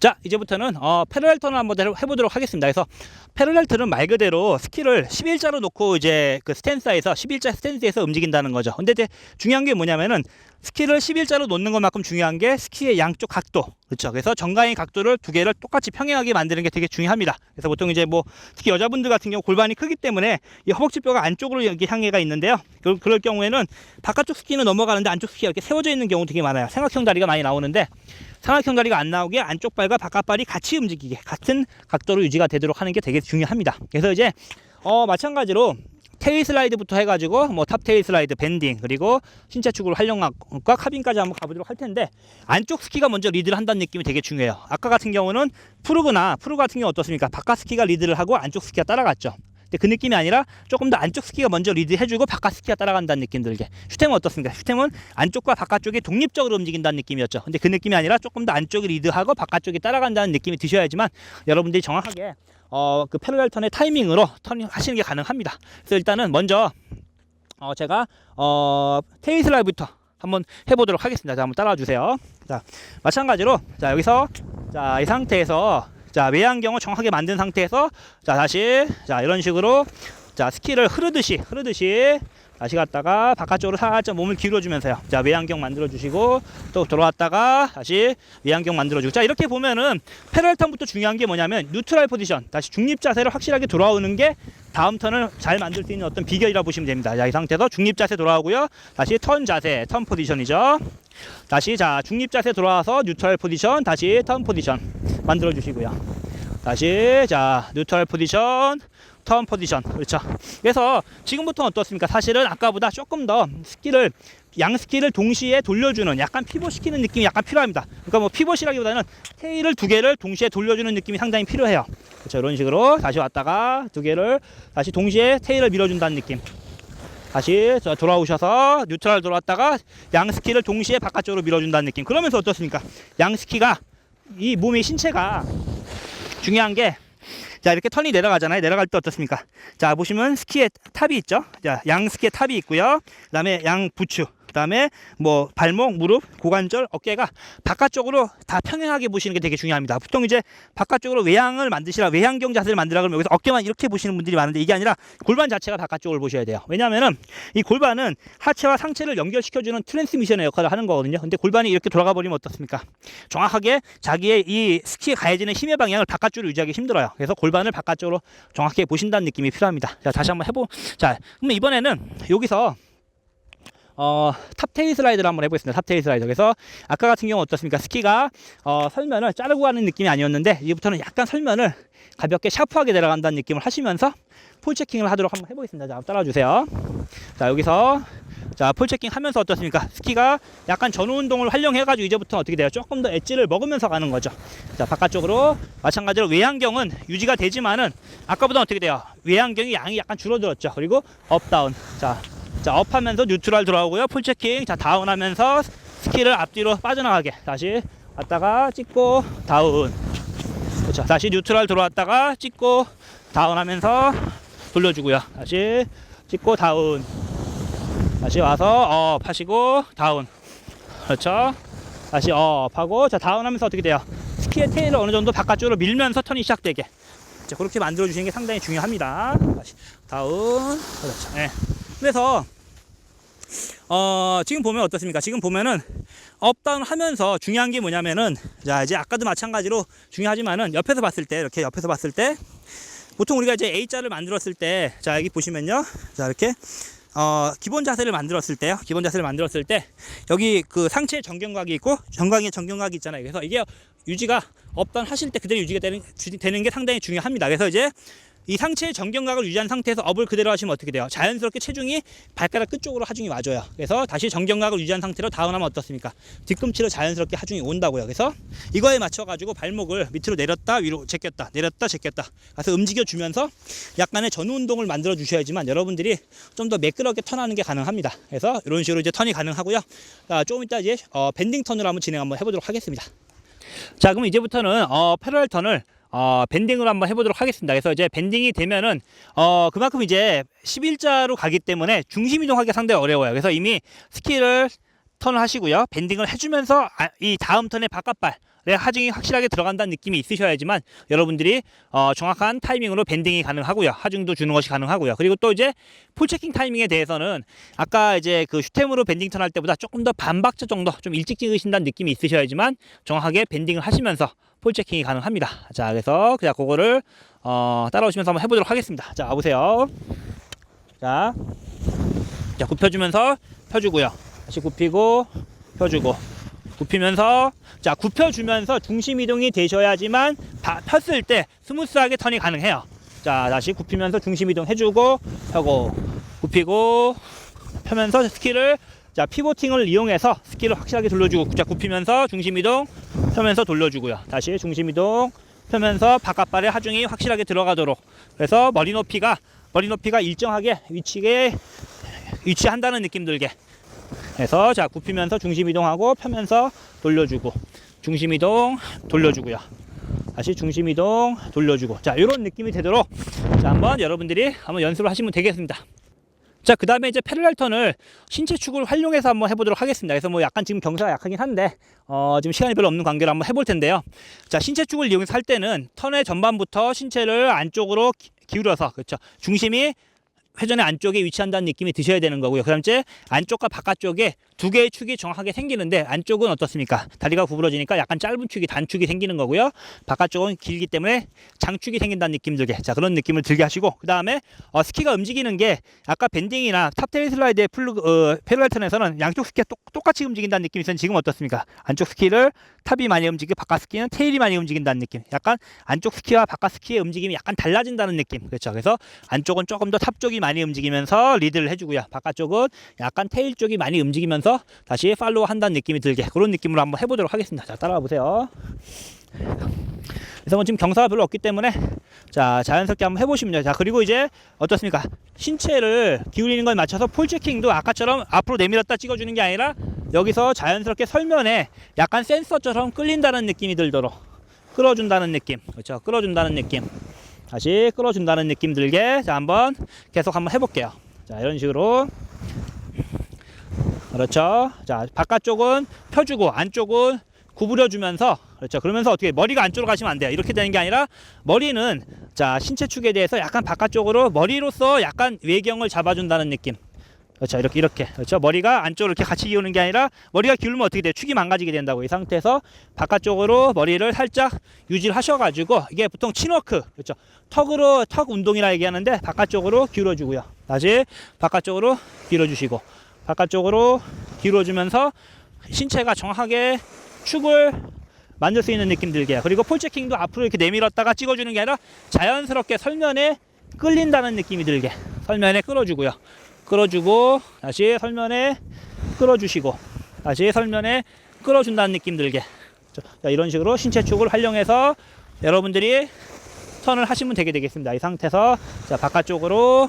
자, 이제부터는 어, 패러렐 턴을 한번 해- 해보도록 하겠습니다. 그래서 패러렐 턴은 말 그대로 스키를 11자로 놓고 이제 그 스탠스에서 11자 스탠스에서 움직인다는 거죠. 근데 이제 중요한 게 뭐냐면은 스키를 11자로 놓는 것만큼 중요한 게 스키의 양쪽 각도. 그렇죠. 그래서 정강이 각도를 두 개를 똑같이 평행하게 만드는 게 되게 중요합니다. 그래서 보통 이제 뭐 특히 여자분들 같은 경우 골반이 크기 때문에 이 허벅지뼈가 안쪽으로 이렇게 향해가 있는데요. 그, 그럴 경우에는 바깥쪽 스키는 넘어가는데 안쪽 스키가 이렇게 세워져 있는 경우 되게 많아요. 삼각형 다리가 많이 나오는데 삼각형 다리가 안 나오게 안쪽 발과 바깥 발이 같이 움직이게 같은 각도로 유지가 되도록 하는 게 되게 중요합니다. 그래서 이제 어 마찬가지로 테일 슬라이드부터 해가지고 뭐 탑 테일 슬라이드, 밴딩 그리고 신체 축을 활용과 카빈까지 한번 가보도록 할 텐데 안쪽 스키가 먼저 리드를 한다는 느낌이 되게 중요해요. 아까 같은 경우는 프루그나 프루 같은 경우 어떻습니까? 바깥 스키가 리드를 하고 안쪽 스키가 따라갔죠. 그 느낌이 아니라 조금 더 안쪽 스키가 먼저 리드해주고 바깥 스키가 따라간다는 느낌 들게. 슈템은 어떻습니까? 슈템은 안쪽과 바깥쪽이 독립적으로 움직인다는 느낌이었죠. 근데 그 느낌이 아니라 조금 더 안쪽이 리드하고 바깥쪽이 따라간다는 느낌이 드셔야지만 여러분들이 정확하게 어, 그 패러렐 턴의 타이밍으로 턴 하시는 게 가능합니다. 그래서 일단은 먼저 어, 제가 어, 테일 슬라이드부터 한번 해보도록 하겠습니다. 자, 한번 따라와 주세요. 자, 마찬가지로 자 여기서 자 이 상태에서 자 외양경을 정확하게 만든 상태에서 자 다시 자 이런 식으로 자 스키를 흐르듯이 흐르듯이 다시 갔다가 바깥쪽으로 살짝 몸을 기울여주면서요. 자 외양경 만들어 주시고 또 돌아왔다가 다시 외양경 만들어 주고 자 이렇게 보면은 패럴 턴부터 중요한 게 뭐냐면 뉴트럴 포지션 다시 중립 자세로 확실하게 돌아오는 게 다음 턴을 잘 만들 수 있는 어떤 비결이라 고 보시면 됩니다. 자 이 상태에서 중립 자세 돌아오고요. 다시 턴 자세 턴 포지션이죠. 다시 자 중립 자세 돌아와서 뉴트럴 포지션 다시 턴 포지션 만들어 주시고요. 다시 자 뉴트럴 포지션 턴 포지션 그렇죠. 그래서 지금부터 어떻습니까? 사실은 아까보다 조금 더 스키를 양 스키를 동시에 돌려주는 약간 피벗 시키는 느낌이 약간 필요합니다. 그러니까 뭐 피벗이라기보다는 테일을 두 개를 동시에 돌려주는 느낌이 상당히 필요해요. 그렇죠. 이런 식으로 다시 왔다가 두 개를 다시 동시에 테일을 밀어준다는 느낌. 다시 저 돌아오셔서 뉴트럴 돌아왔다가 양 스키를 동시에 바깥쪽으로 밀어준다는 느낌. 그러면서 어떻습니까? 양 스키가 이 몸의 신체가 중요한 게 자 이렇게 턴이 내려가잖아요. 내려갈 때 어떻습니까? 자 보시면 스키의 탑이 있죠. 자 양 스키의 탑이 있고요. 그 다음에 양 부츠. 그다음에 뭐 발목, 무릎, 고관절, 어깨가 바깥쪽으로 다 평행하게 보시는 게 되게 중요합니다. 보통 이제 바깥쪽으로 외양을 만드시라 외양경 자세를 만들라 그러면 여기서 어깨만 이렇게 보시는 분들이 많은데 이게 아니라 골반 자체가 바깥쪽을 보셔야 돼요. 왜냐하면은 이 골반은 하체와 상체를 연결시켜주는 트랜스미션의 역할을 하는 거거든요. 근데 골반이 이렇게 돌아가 버리면 어떻습니까? 정확하게 자기의 이 스키에 가해지는 힘의 방향을 바깥쪽으로 유지하기 힘들어요. 그래서 골반을 바깥쪽으로 정확하게 보신다는 느낌이 필요합니다. 자, 다시 한번 해보. 자, 그럼 이번에는 여기서 어, 탑테일 슬라이드를 한번 해보겠습니다. 탑테일 슬라이드. 그래서 아까 같은 경우 어떻습니까? 스키가 어, 설면을 자르고 가는 느낌이 아니었는데 이제부터는 약간 설면을 가볍게 샤프하게 내려간다는 느낌을 하시면서 폴 체킹을 하도록 한번 해보겠습니다. 자, 따라와 주세요. 자, 여기서 자, 폴 체킹 하면서 어떻습니까? 스키가 약간 전후 운동을 활용해가지고 이제부터 어떻게 돼요? 조금 더 엣지를 먹으면서 가는 거죠. 자, 바깥쪽으로 마찬가지로 외양경은 유지가 되지만은 아까보다 어떻게 돼요? 외양경이 양이 약간 줄어들었죠. 그리고 업 다운. 자, 자, 업하면서 뉴트럴 들어가고요. 풀 체킹. 자, 다운하면서 스키를 앞뒤로 빠져나가게. 다시 왔다가 찍고 다운. 그렇죠. 다시 뉴트럴 들어왔다가 찍고 다운하면서 돌려주고요. 다시 찍고 다운. 다시 와서 업 하시고 다운. 그렇죠. 다시 업 하고 자, 다운하면서 어떻게 돼요? 스키의 테일을 어느 정도 바깥쪽으로 밀면서 턴이 시작되게. 자, 그렇게 만들어 주시는 게 상당히 중요합니다. 다시 다운. 그렇죠. 네. 그래서 어, 지금 보면 어떻습니까? 지금 보면은 업다운 하면서 중요한 게 뭐냐면은 자, 이제 아까도 마찬가지로 중요하지만은 옆에서 봤을 때 이렇게 옆에서 봤을 때 보통 우리가 이제 A자를 만들었을 때 자, 여기 보시면요. 자, 이렇게 어, 기본 자세를 만들었을 때요. 기본 자세를 만들었을 때 여기 그 상체 정경각이 있고 정강에 정경각이 있잖아요. 그래서 이게 유지가 업다운 하실 때 그대로 유지가 되는, 주- 되는 게 상당히 중요합니다. 그래서 이제 이 상체의 정경각을 유지한 상태에서 업을 그대로 하시면 어떻게 돼요? 자연스럽게 체중이 발가락 끝쪽으로 하중이 와줘요. 그래서 다시 정경각을 유지한 상태로 다운하면 어떻습니까? 뒤꿈치로 자연스럽게 하중이 온다고요. 그래서 이거에 맞춰가지고 발목을 밑으로 내렸다 위로 제꼈다 내렸다 제꼈다 그래서 움직여 주면서 약간의 전후 운동을 만들어 주셔야지만 여러분들이 좀 더 매끄럽게 턴하는 게 가능합니다. 그래서 이런 식으로 이제 턴이 가능하고요. 자, 조금 이따 이제 어, 밴딩 턴으로 한번 진행 한번 해보도록 하겠습니다. 자, 그럼 이제부터는 어, 패러렐 턴을 어, 밴딩으로 한번 해보도록 하겠습니다. 그래서 이제 밴딩이 되면은 어, 그만큼 이제 11자로 가기 때문에 중심 이동하기가 상당히 어려워요. 그래서 이미 스키를 턴을 하시고요. 밴딩을 해주면서 아, 이 다음 턴의 바깥발 하중이 확실하게 들어간다는 느낌이 있으셔야지만 여러분들이 어, 정확한 타이밍으로 밴딩이 가능하고요. 하중도 주는 것이 가능하고요. 그리고 또 이제 폴체킹 타이밍에 대해서는 아까 이제 그 슈템으로 밴딩 턴 할 때보다 조금 더 반박자 정도 좀 일찍 찍으신다는 느낌이 있으셔야지만 정확하게 밴딩을 하시면서 폴체킹이 가능합니다. 자, 그래서 그냥 그거를 어, 따라오시면서 한번 해보도록 하겠습니다. 자, 와보세요. 자, 자 굽혀주면서 펴주고요. 다시 굽히고 펴주고 굽히면서 자 굽혀주면서 중심 이동이 되셔야지만 다 폈을 때 스무스하게 턴이 가능해요. 자 다시 굽히면서 중심 이동 해주고 펴고 굽히고 펴면서 스킬을 자 피보팅을 이용해서 스킬을 확실하게 돌려주고 자 굽히면서 중심 이동 펴면서 돌려주고요. 다시 중심 이동 펴면서 바깥발의 하중이 확실하게 들어가도록 그래서 머리 높이가 머리 높이가 일정하게 위치에 위치한다는 느낌 들게 해서 자 굽히면서 중심 이동하고 펴면서 돌려주고 중심 이동 돌려주고요. 다시 중심 이동 돌려주고 자 이런 느낌이 되도록 자 한번 여러분들이 한번 연습을 하시면 되겠습니다. 자, 그 다음에 이제 패럴렐 턴을 신체 축을 활용해서 한번 해보도록 하겠습니다. 그래서 뭐 약간 지금 경사가 약하긴 한데, 어, 지금 시간이 별로 없는 관계로 한번 해볼 텐데요. 자, 신체 축을 이용해서 할 때는 턴의 전반부터 신체를 안쪽으로 기- 기울여서, 그렇죠. 중심이 회전의 안쪽에 위치한다는 느낌이 드셔야 되는 거고요. 그 다음에 안쪽과 바깥쪽에 두 개의 축이 정확하게 생기는데 안쪽은 어떻습니까? 다리가 구부러지니까 약간 짧은 축이 단축이 생기는 거고요. 바깥쪽은 길기 때문에 장축이 생긴다는 느낌 들게. 자, 그런 느낌을 들게 하시고 그 다음에 어, 스키가 움직이는 게 아까 밴딩이나 탑테일 슬라이드의 플루그 어, 페럴턴에서는 양쪽 스키가 똑, 똑같이 움직인다는 느낌이 있었는데 지금 어떻습니까? 안쪽 스키를 탑이 많이 움직이고 바깥 스키는 테일이 많이 움직인다는 느낌. 약간 안쪽 스키와 바깥 스키의 움직임이 약간 달라진다는 느낌. 그렇죠. 그래서 안쪽은 조금 더 탑 쪽이 많이 움직이면서 리드를 해주고요. 바깥쪽은 약간 테일 쪽이 많이 움직이면서 다시 팔로우 한다는 느낌이 들게 그런 느낌으로 한번 해보도록 하겠습니다. 자, 따라와 보세요. 그래서 뭐 지금 경사가 별로 없기 때문에 자 자연스럽게 한번 해보시면 돼요. 자 그리고 이제 어떻습니까? 신체를 기울이는 거에 맞춰서 폴 체킹도 아까처럼 앞으로 내밀었다 찍어주는 게 아니라 여기서 자연스럽게 설면에 약간 센서처럼 끌린다는 느낌이 들도록 끌어준다는 느낌 그렇죠? 끌어준다는 느낌 다시 끌어준다는 느낌 들게 자 한번 계속 한번 해볼게요. 자 이런 식으로 그렇죠. 자 바깥쪽은 펴주고 안쪽은 구부려주면서 그렇죠. 그러면서 어떻게 머리가 안쪽으로 가시면 안 돼요. 이렇게 되는 게 아니라 머리는 자 신체 축에 대해서 약간 바깥쪽으로 머리로서 약간 외경을 잡아준다는 느낌. 그렇죠. 이렇게 이렇게 그렇죠. 머리가 안쪽으로 이렇게 같이 기우는 게 아니라 머리가 기울면 어떻게 돼? 축이 망가지게 된다고 이 상태에서 바깥쪽으로 머리를 살짝 유지를 하셔가지고 이게 보통 친워크 그렇죠. 턱으로 턱 운동이라 얘기하는데 바깥쪽으로 기울어주고요. 다시 바깥쪽으로 기울어주시고 바깥쪽으로 기울어주면서 신체가 정확하게 축을 만들 수 있는 느낌 들게 그리고 폴체킹도 앞으로 이렇게 내밀었다가 찍어주는 게 아니라 자연스럽게 설면에 끌린다는 느낌이 들게 설면에 끌어주고요 끌어주고 다시 설면에 끌어주시고 다시 설면에 끌어준다는 느낌 들게. 자, 이런 식으로 신체 축을 활용해서 여러분들이 턴을 하시면 되게 되겠습니다. 이 상태에서 자 바깥쪽으로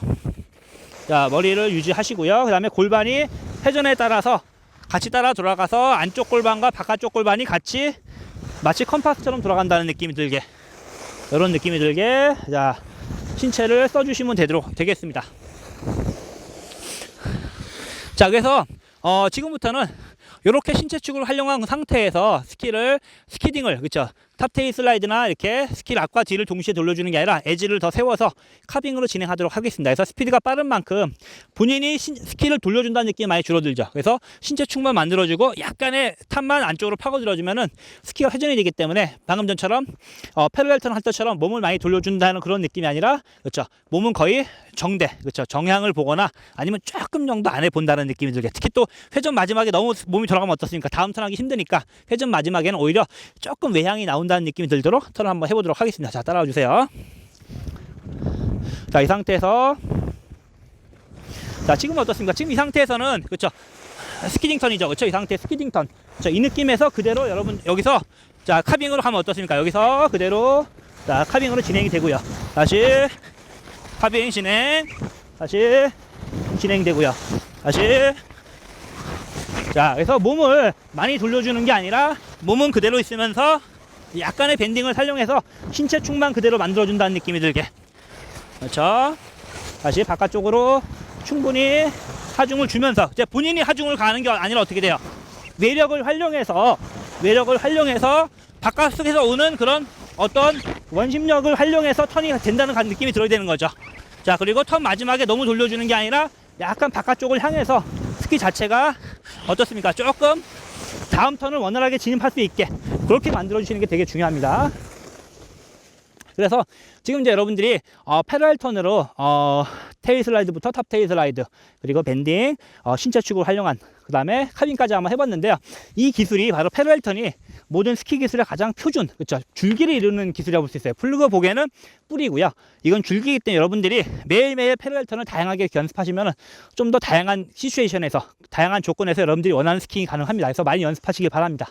자 머리를 유지하시고요. 그 다음에 골반이 회전에 따라서 같이 따라 돌아가서 안쪽 골반과 바깥쪽 골반이 같이 마치 컴파스처럼 돌아간다는 느낌이 들게. 이런 느낌이 들게 자 신체를 써주시면 되도록 되겠습니다 자 그래서 어, 지금부터는 이렇게 신체 축을 활용한 상태에서 스킬을 스키딩을 그렇죠 탑테일 슬라이드나 이렇게 스킬 앞과 뒤를 동시에 돌려주는 게 아니라 에지를 더 세워서 카빙으로 진행하도록 하겠습니다. 그래서 스피드가 빠른 만큼 본인이 신- 스킬을 돌려준다는 느낌이 많이 줄어들죠. 그래서 신체 축만 만들어주고 약간의 탑만 안쪽으로 파고들어주면은 스키가 회전이 되기 때문에 방금 전처럼 어, 패럴렐턴 할 때처럼 몸을 많이 돌려준다는 그런 느낌이 아니라 그렇죠. 몸은 거의 정대 그렇죠. 정향을 보거나 아니면 조금 정도 안에 본다는 느낌이 들게 특히 또 회전 마지막에 너무 몸이 돌아가면 어떻습니까? 다음 턴 하기 힘드니까 회전 마지막에는 오히려 조금 외향이 나온 다는 느낌이 들도록 턴을 한번 해보도록 하겠습니다. 자, 따라와 주세요. 자, 이 상태에서 자, 지금 어떻습니까? 지금 이 상태에서는 그렇죠. 스키딩 턴이죠. 그렇죠? 이 상태 스키딩 턴. 자, 이 느낌에서 그대로 여러분 여기서 자, 카빙으로 하면 어떻습니까? 여기서 그대로 자, 카빙으로 진행이 되고요. 다시 카빙 진행. 다시 진행되고요. 다시 자, 그래서 몸을 많이 돌려주는 게 아니라 몸은 그대로 있으면서 약간의 밴딩을 살용해서 신체 축만 그대로 만들어준다는 느낌이 들게. 그렇죠. 다시 바깥쪽으로 충분히 하중을 주면서 이제 본인이 하중을 가는 게 아니라 어떻게 돼요? 외력을 활용해서 외력을 활용해서 바깥에서 오는 그런 어떤 원심력을 활용해서 턴이 된다는 가- 느낌이 들어야 되는 거죠. 자, 그리고 턴 마지막에 너무 돌려주는 게 아니라 약간 바깥쪽을 향해서 스키 자체가 어떻습니까? 조금 다음 턴을 원활하게 진입할 수 있게 그렇게 만들어 주시는 게 되게 중요합니다. 그래서 지금 이제 여러분들이 어, 패럴 턴으로 어, 테일 슬라이드부터 탑 테일 슬라이드 그리고 밴딩 어, 신체 축을 활용한 그 다음에 카빈까지 한번 해봤는데요. 이 기술이 바로 패럴 턴이 모든 스키 기술의 가장 표준 그렇죠 줄기를 이루는 기술이라고 볼 수 있어요. 플루그 보기에는 뿌리고요. 이건 줄기이기 때문에 여러분들이 매일매일 패럴 턴을 다양하게 연습하시면 좀 더 다양한 시츄에이션에서 다양한 조건에서 여러분들이 원하는 스키잉이 가능합니다. 그래서 많이 연습하시길 바랍니다.